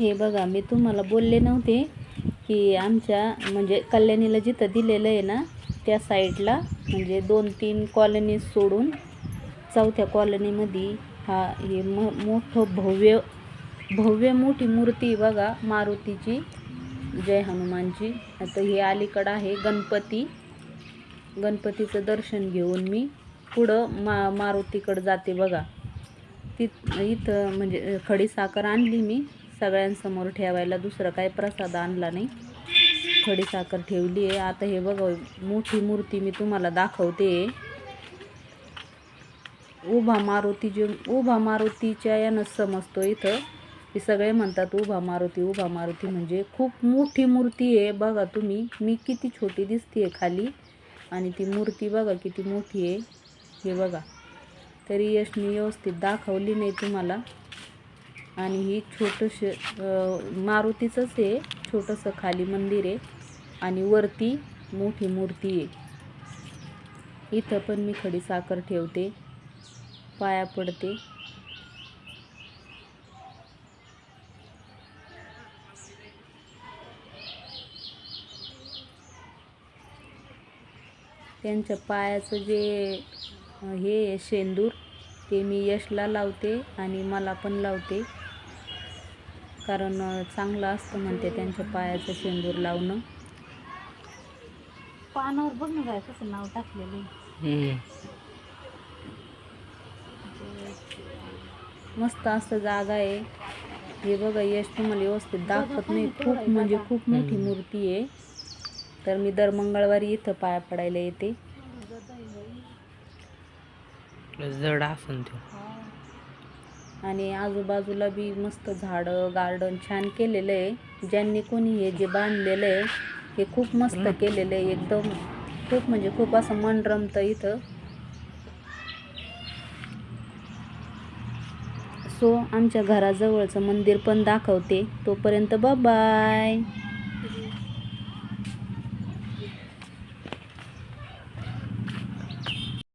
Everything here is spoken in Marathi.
हे बघा मी तुम्हाला बोलले नव्हते की आमच्या म्हणजे कल्याणीला जिथं दिलेलं आहे ना त्या साईडला म्हणजे दोन तीन कॉलनी सोडून चौथ्या कॉलनीमध्ये हा हे म मोठं भव्य भव्य मोठी मूर्ती बघा मारुतीची. जय हनुमानची. आता हे अलीकडं आहे गणपती. गणपतीचं दर्शन घेऊन मी पुढं मा मारुतीकडं जाते बघा. ती इथं म्हणजे खडीसाखर आणली मी. सगळ्यांसमोर ठेवायला दुसरं काय प्रसाद आणला नाही. खडी साखर ठेवली आहे. आता हे बघा मोठी मूर्ती मी तुम्हाला दाखवते. उभा मारुती जे उभा मारुतीच्या यानं समजतो इथं. हे सगळे म्हणतात उभा मारुती उभा मारुती म्हणजे खूप मोठी मूर्ती आहे. बघा तुम्ही मी किती छोटी दिसते खाली. आणि ती मूर्ती बघा किती मोठी आहे. हे बघा. तरी यशनी व्यवस्थित दाखवली नाही तुम्हाला. आणि ही छोटंसं मारुतीचंच आहे. छोटंसं खाली मंदिर आहे. आणि वरती मोठी मूर्ती आहे. इथं पण मी खडी साखर ठेवते. पाया पडते. त्यांच्या पायाचं जे हे आहे शेंदूर ते मी यशला लावते आणि मला पण लावते. कारण चांगलं असतं म्हणते त्यांच्या पायाचं शेंदूर लावणं. पानावर बघ ना काय कसं नाव टाकलेलं आहे. मस्त असं जागा आहे. हे बघा यश तुम्हाला व्यवस्थित दाखवत नाही. खूप म्हणजे खूप मोठी मूर्ती आहे. तर मी दर मंगळवारी इथं पाया पडायला येते. जड असन तो. आणि आजूबाजूला बी मस्त झाडं गार्डन छान केलेलं आहे. ज्यांनी कोणी हे जे बांधलेलं आहे हे खूप मस्त केलेलं आहे. एकदम खूप म्हणजे खूप असं मन रमतं इथं. सो आमच्या घराजवळचं मंदिर पण दाखवते. तोपर्यंत बाय